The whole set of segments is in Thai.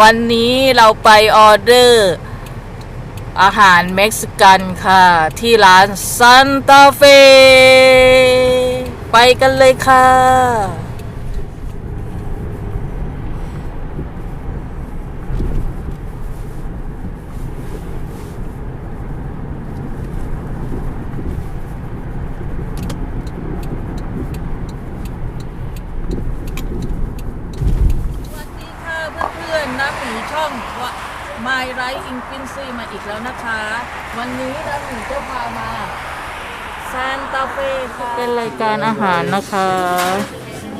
วันนี้เราไปออเดอร์ อาหารเม็กซิกันค่ะ ที่ร้านซันตาเฟ ไปกันเลยค่ะ สวัสดีค่ะเพื่อนๆน้ำหมี ช่องว่า My Right in q u i n c y มาอีกแล้วนะคะ วันนี้น้ำหมีก็พามาซานตาเฟ่ค่ะเป็นรายการอาหารนะคะ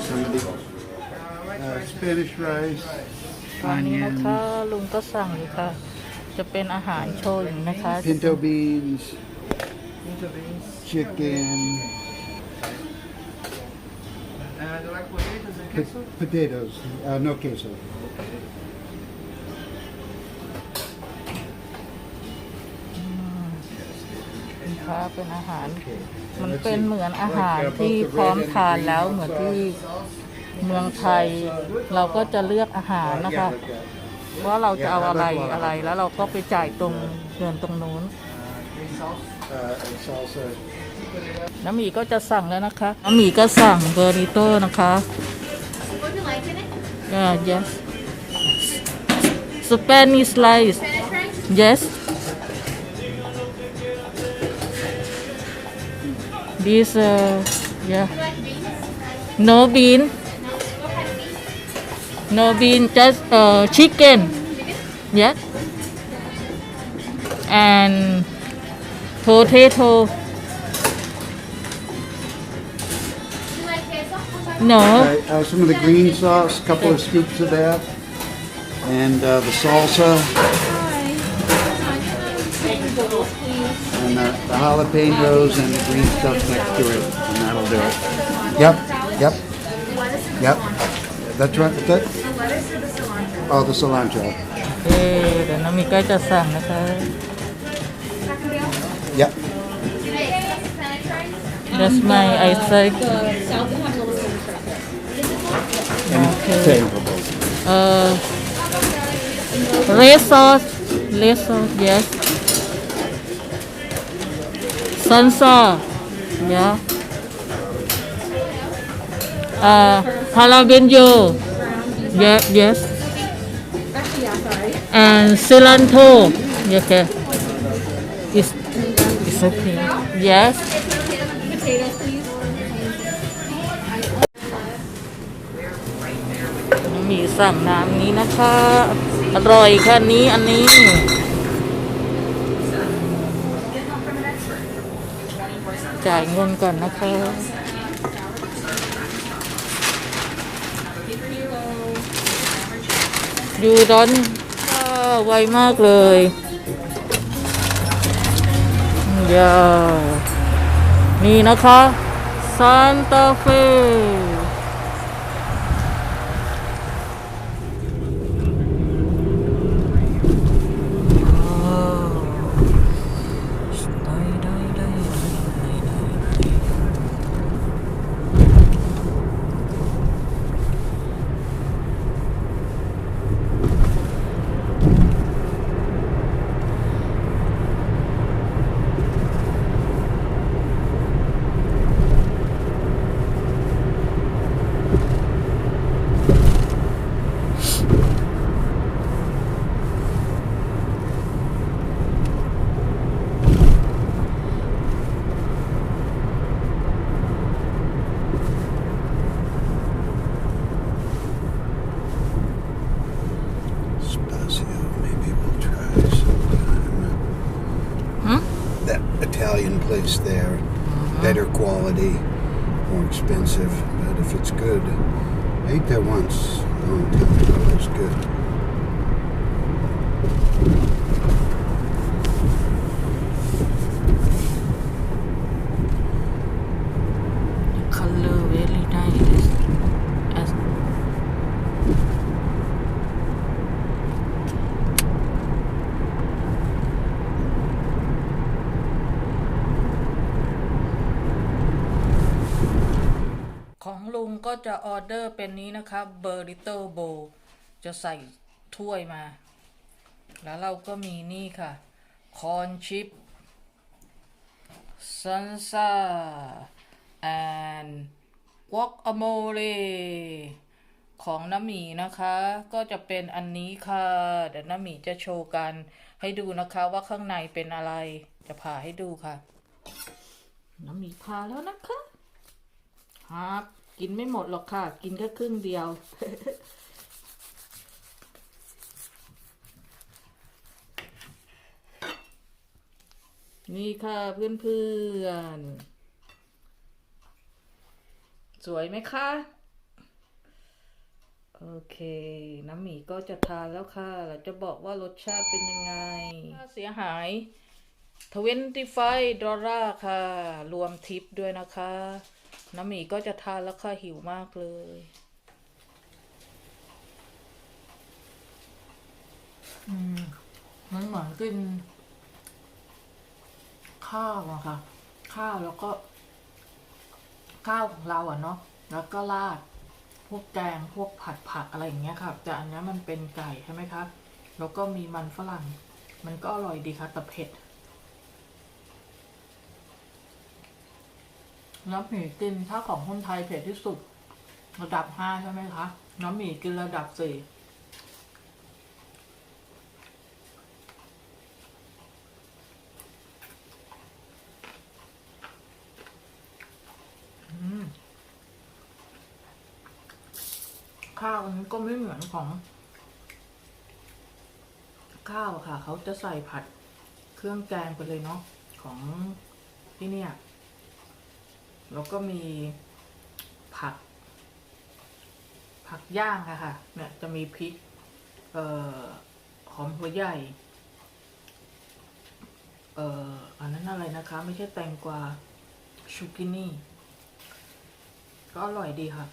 Somebody, uh, Spanish rice, ตอนนี้นะคะลุงก็สั่งอยู่ค่ะ จะเป็นอาหารโชว์อยู่นะคะ pinto beans, chicken, po- potatoes, uh, no queso. นะคะเป็นอาหาร มันเป็นเหมือนอาหารที่พร้อมทานแล้วเหมือนที่เมืองไทย เราก็จะเลือกอาหารนะคะว่าเราจะเอาอะไรอะไรแล้วเราก็ไปจ่ายตรงเงินตรงนู้น Uh, and salsa. น้ำหมีก็จะสั่งแล้วนะคะน้ำหมีก็สั่งเบอร์ริโต้นะคะ Would you like in it? yeah yes Spanish rice Spanish rice? yes this uh yeah. No bean. No. Bean just uh chicken. Yeah. and potato. No. Uh, some of the green sauce, a couple of scoops of that, and uh, the salsa, and the, the jalapenos and the green stuff next to it, and that'll do it. Yep, yep, yep. That's right. That, oh, the cilantro. เอ๊ะเดี๋ยวน้ำหมีก็จะสั่งนะคะ Yep. Spanish rice? That's my eyesight. Favorable. Uh, red sauce, red sauce, yes. Salsa, yeah. Uh, jalapeno, yeah, yes. And cilantro, okay. It's, it's okay. Yes. Potatoes, please. มีสั่งน้ำนี้นะคะ อร่อยค่ะนี้อันนี้ จ่ายเงินก่อนนะคะอยู่ดอนว้าวไวมากเลยยานี่นะคะซานตาเฟ่ There, mm-hmm. better quality, more expensive, but if it's good, I ate that once a long time ago. It was good. ก็จะออเดอร์เป็นนี้นะคะเบอร์ริโตโบจะใส่ถ้วยมา แล้วเราก็มีนี่ค่ะคอนชิปซันซ่าแอนวอกอโมเลของน้ำหมีนะคะ ก็จะเป็นอันนี้ค่ะ เดี๋ยวน้ำหมีจะโชว์กันให้ดูนะคะว่าข้างในเป็นอะไรจะผ่าให้ดูค่ะ น้ำหมีพาแล้วนะคะครับ กินไม่หมดหรอกค่ะ กินแค่ครึ่งเดียว นี่ค่ะเพื่อนๆ สวยไหมคะ โอเค น้ำหมีก็จะทานแล้วค่ะ เราจะบอกว่ารสชาติเป็นยังไง เสียหาย25ดอลลาร์ค่ะ รวมทิปด้วยนะคะ น้ำหมีก็จะทานแล้วค่ะหิวมากเลย อืม มันเหมือนกิน ข้าวอะค่ะ ข้าวแล้วก็ ข้าวของเราอะเนาะ แล้วก็ราด พวกแกง พวกผัดผักอะไรอย่างเงี้ยค่ะ แต่อันนี้มันเป็นไก่ใช่ไหมคะ แล้วก็มีมันฝรั่ง มันก็อร่อยดีค่ะแต่เผ็ด น้ำหมี่กินถ้าของคนไทยเผ็ดที่สุด ระดับห้าใช่ไหมคะ น้ำหมี่กินระดับสี่ข้าวอันนี้ก็ไม่เหมือนของ ข้าวอะค่ะ เขาจะใส่ผัดเครื่องแกงไปเลยเนาะของที่เนี่ย แล้วก็มีผัก ผักย่างอะค่ะ เนี่ยจะมีพริก เอ่อ หอมหัวใหญ่ เอ่อ อันนั้นอะไรนะคะ ไม่ใช่แตงกวา ชูกินี่ ก็อร่อยดีค่ะ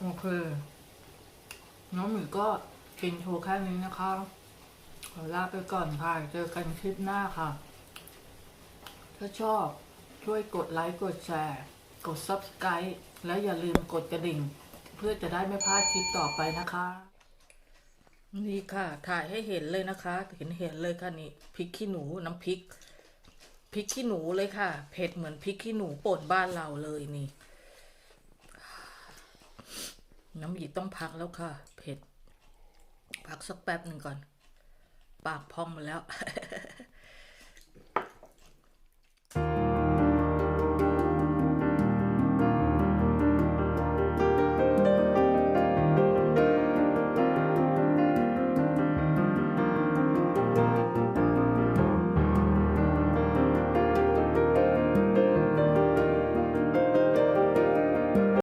โอเค น้องหมีก็กินโชว์แค่นี้นะคะ ขอลาไปก่อนค่ะ เจอกันคลิปหน้าค่ะ ถ้าชอบช่วยกดไลค์กดแชร์ กด Subscribe และอย่าลืมกดกระดิ่ง เพื่อจะได้ไม่พลาดคลิปต่อไปนะคะ นี่ค่ะ ถ่ายให้เห็นเลยนะคะ เห็นเห็นเลยค่ะนี่พริกขี้หนูน้ำพริกพริกขี้หนูเลยค่ะ เผ็ดเหมือนพริกขี้หนูป่นบ้านเราเลยนี่ น้ำหยีต้องพักแล้วค่ะ เผ็ด พักสักแป๊บหนึ่งก่อน ปากพองมาแล้ว